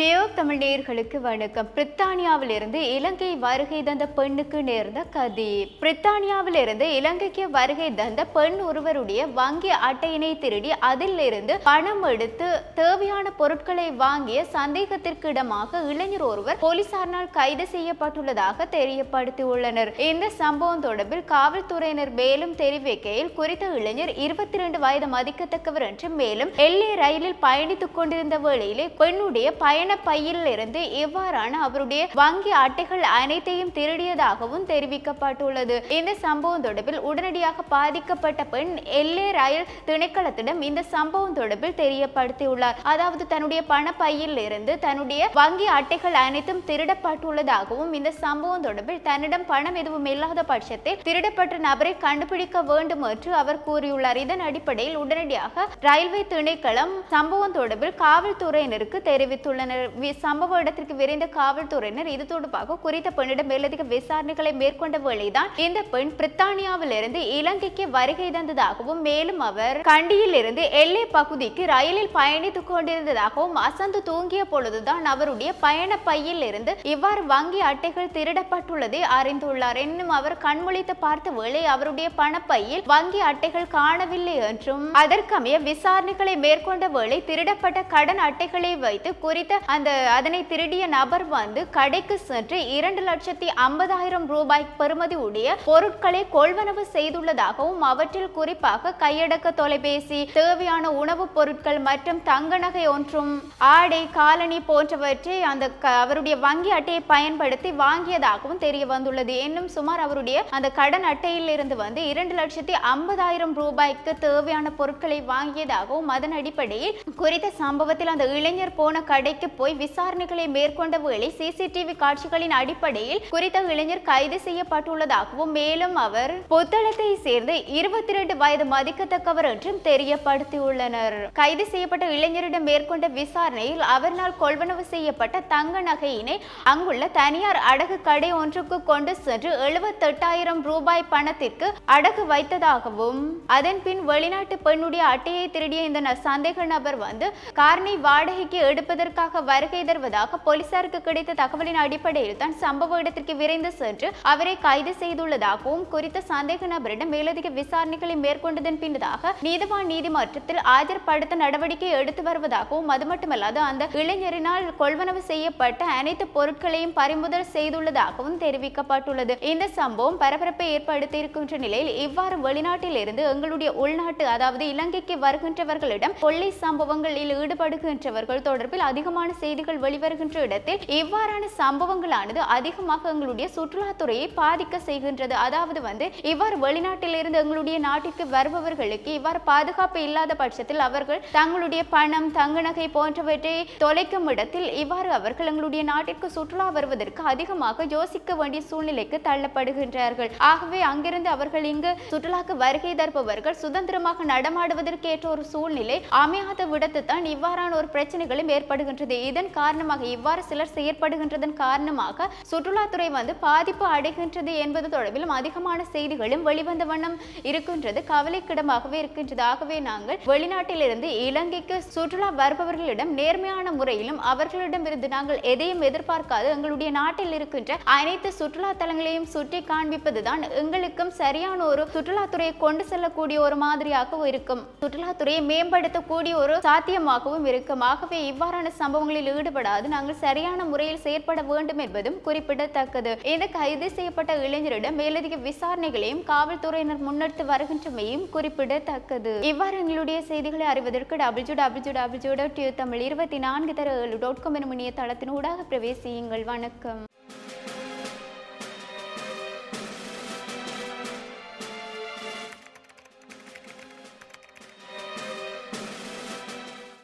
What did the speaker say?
ஜியோ தமிழ் நேயர்களுக்கு வணக்கம். பிரித்தானியாவிலிருந்து இலங்கை வருகை தந்த பெண்ணுக்கு நேர்ந்த கதி. பிரித்தானியாவிலிருந்து இலங்கைக்கு வருகை தந்த பெண் ஒருவருடைய வங்கி அட்டையினை திருடி அதிலிருந்து பணம் எடுத்து தேவையான பொருட்களை வாங்கிய சந்தேகத்திற்கு இடமாக இளைஞர் ஒருவர் போலீசாரினால் கைது செய்யப்பட்டுள்ளதாக தெரியப்படுத்தியுள்ளனர். இந்த சம்பவம் தொடர்பில் காவல்துறையினர் மேலும் தெரிவிக்கையில் குறித்த இளைஞர் இருபத்தி இரண்டு வயது மதிக்கத்தக்கவர் என்று மேலும் எல்லை ரயிலில் பயணித்துக் கொண்டிருந்த வேளையிலே பெண்ணுடைய பயண பையில் இருந்து இவ்வாறான அவருடைய வங்கி அட்டைகள் அனைத்தையும் திருடியதாகவும் தெரிவிக்கப்பட்டுள்ளது. இந்த சம்பவம் தொடர்பில் உடனடியாக பாதிக்கப்பட்ட பெண் எல்லே ரயில் திணைக்களத்திடம் இந்த சம்பவம் தொடர்பில் தெரியப்படுத்தியுள்ளார். அதாவது தன்னுடைய பண பையில் இருந்து தன்னுடைய வங்கி அட்டைகள் அனைத்தும் திருடப்பட்டுள்ளதாகவும் இந்த சம்பவம் தொடர்பில் தன்னிடம் பணம் எதுவும் இல்லாத பட்சத்தில் திருடப்பட்ட நபரை கண்டுபிடிக்க வேண்டும் என்று அவர் கூறியுள்ளார். இதன் அடிப்படையில் உடனடியாக ரயில்வே திணைக்களம் சம்பவம் தொடர்பில் காவல்துறையினருக்கு தெரிவித்துள்ளனர். வி- சம்பவ இடத்திற்கு விரைந்த காவல்துறையினர் இது தொடர்பாக குறித்த பெண்ணிடம் மேலதிக விசாரணைகளை மேற்கொண்ட வேளைதான் இந்த பெண் பிரித்தானியாவிலிருந்து இலங்கைக்கு வருகை தந்ததாகவும் மேலும் அவர் கண்டியில் இருந்து எல்லை பகுதிக்கு ரயிலில் பயணித்துக் கொண்டிருந்ததாகவும் அசந்து தூங்கிய பொழுதுதான் அவருடைய பயண பையில் இருந்து இவ்வாறு வங்கி அட்டைகள் திருடப்பட்டுள்ளதை அறிந்துள்ளார். என்னும் அவர் கண்முழித்து பார்த்த வேளை அவருடைய பணப்பையில் வங்கி அட்டைகள் காணவில்லை என்றும் அதற்கமைய விசாரணைகளை மேற்கொண்ட வேளை திருடப்பட்ட கடன் அட்டைகளை வைத்து குறித்த அந்த அதனை திருடிய நபர் வந்து கடைக்கு சென்று இரண்டு லட்சத்தி ஐம்பதாயிரம் ரூபாய் பெறுமதி உடைய பொருட்களை கொள்வனவு செய்துள்ளதாகவும் அவற்றில் குறிப்பாக கையடக்க தொலைபேசி தேவையான உணவுப் பொருட்கள் மற்றும் தங்க நகை ஒன்றும் ஆடை காலணி போன்றவற்றை அந்த க- அவருடைய வங்கி அட்டையை பயன்படுத்தி வாங்கியதாகவும் தெரிய வந்துள்ளது இன்னும் சுமார் அவருடைய அந்த கடன் அட்டையில் இருந்து வந்து இரண்டு லட்சத்தி ஐம்பதாயிரம் ரூபாய்க்கு தேவையான பொருட்களை வாங்கியதாகவும் அதன் அடிப்படையில் குறித்த சம்பவத்தில் அந்த இளைஞர் போன கடைக்கு போய் விசாரணைகளை மேற்கொண்ட வேளை சிசிடிவி காட்சிகளின் அடிப்படையில் குறித்த இளைஞர் கைது செய்யப்பட்டுள்ளதாகவும் மேலும் அவர் புத்தளத்தை சேர்ந்த இருபத்தி இரண்டு வயது மதிக்கத்தக்கவர் என்றும் தெரியப்படுத்தியுள்ளனர். கைது செய்யப்பட்ட இளைஞரிடம் மேற்கொண்ட விசாரணையில் அவரால் கொள்வனவு செய்யப்பட்ட தங்க நகையினை அங்குள்ள தனியார் அடகு கடை ஒன்றுக்கு கொண்டு சென்று எழுபத்தெட்டாயிரம் ரூபாய் பணத்திற்கு அடகு வைத்ததாகவும் அதன் பின் வெளிநாட்டு பெண்ணுடைய அட்டையை திருடிய இந்த சந்தேக நபர் வந்து காரணி வாடகைக்கு எடுப்பதற்காக வருகை தருவதாக போலீசாருக்கு கிடைத்த தகவலின் அடிப்படையில் தான் சம்பவ இடத்திற்கு விரைந்து சென்று அவரை கைது செய்துள்ளதாகவும் குறித்த சந்தேக நபரிடம் மேலதிக விசாரணைகளை மேற்கொண்டதன் பின்னதாக நீதிவான் நீதிமன்றத்தில் ஆஜர்படுத்த நடவடிக்கை எடுத்து வருவதாகவும் அது மட்டுமல்லாது அந்த இளைஞரினால் கொள்வனவு செய்யப்பட்ட அனைத்து பொருட்களையும் பறிமுதல் செய்துள்ளதாகவும் தெரிவிக்கப்பட்டுள்ளது. இந்த சம்பவம் பரபரப்பை ஏற்படுத்தி இருக்கின்ற நிலையில் இவ்வாறு வெளிநாட்டில் இருந்து எங்களுடைய உள்நாட்டு அதாவது இலங்கைக்கு வருகின்றவர்களிடம் கொள்ளை சம்பவங்களில் ஈடுபடுகின்றவர்கள் தொடர்பில் அதிகமான செய்திகள் வெளிவருகின்ற இடத்தில் இவ்வாறான சம்பவங்களானது அதிகமாக எங்களுடைய சுற்றுலாத்துறையை பாதிக்க செய்கின்றது. அதாவது வந்து இவ்வாறு வெளிநாட்டிலிருந்து எங்களுடைய நாட்டிற்கு வருபவர்களுக்கு இவ்வாறு பாதுகாப்பு இல்லாத பட்சத்தில் அவர்கள் தங்களுடைய பணம் தங்க நகை போன்றவற்றை தொலைக்கும் இடத்தில் இவ்வாறு அவர்கள் எங்களுடைய நாட்டிற்கு சுற்றுலா வருவதற்கு அதிகமாக யோசிக்க வேண்டிய சூழ்நிலைக்கு தள்ளப்படுகின்றார்கள். ஆகவே அங்கிருந்து அவர்கள் இங்கு சுற்றுலாக்கு வருகை தருபவர்கள் சுதந்திரமாக நடமாடுவதற்கு ஏற்ற ஒரு சூழ்நிலை அமையாத விடத்து தான் இவ்வாறான ஒரு பிரச்சனைகளும் ஏற்படுகின்றது. இதன் காரணமாக இவ்வாறு சிலர் செயற்படுகின்றதன் காரணமாக சுற்றுலாத்துறை வந்து பாதிப்பு அடைகின்றது என்பது தொடர்பிலும் அதிகமான செய்திகளும் வெளிவந்த வண்ணம் இருக்கின்றது. கவலைக்கிடமாகவே இருக்கின்றது. ஆகவே நாங்கள் வெளிநாட்டிலிருந்து இலங்கைக்கு சுற்றுலா வருபவர்களிடம் நேர்மையான முறையிலும் அவர்களிடமிருந்து நாங்கள் எதையும் எதிர்பார்க்காது. எங்களுடைய நாட்டில் இருக்கின்ற அனைத்து சுற்றுலா தலங்களையும் சுற்றி காண்பிப்பதுதான் எங்களுக்கும் சரியான ஒரு சுற்றுலாத்துறையை கொண்டு செல்லக்கூடிய ஒரு மாதிரியாகவும் இருக்கும். சுற்றுலாத்துறையை மேம்படுத்தக்கூடிய ஒரு சாத்தியமாகவும் இருக்கும். ஆகவே இவ்வாறான சம்பவம் சம்பவங்களில் ஈடுபடாது. நாங்கள் சரியான முறையில் செயற்பட வேண்டும் என்பதும் குறிப்பிடத்தக்கது. இந்த கைது செய்யப்பட்ட இளைஞரிடம் மேலதிக விசாரணைகளையும் காவல்துறையினர் முன்னெடுத்து வருகின்றமையும் குறிப்பிடத்தக்கது. இவ்வாறு எங்களுடைய செய்திகளை அறிவதற்கு W W W dot Tamil இருபத்தி நான்கு தர ஏழு டாட் காம் எனும் இணையதளத்தின் ஊடாக பிரவேசியுங்கள். வணக்கம்.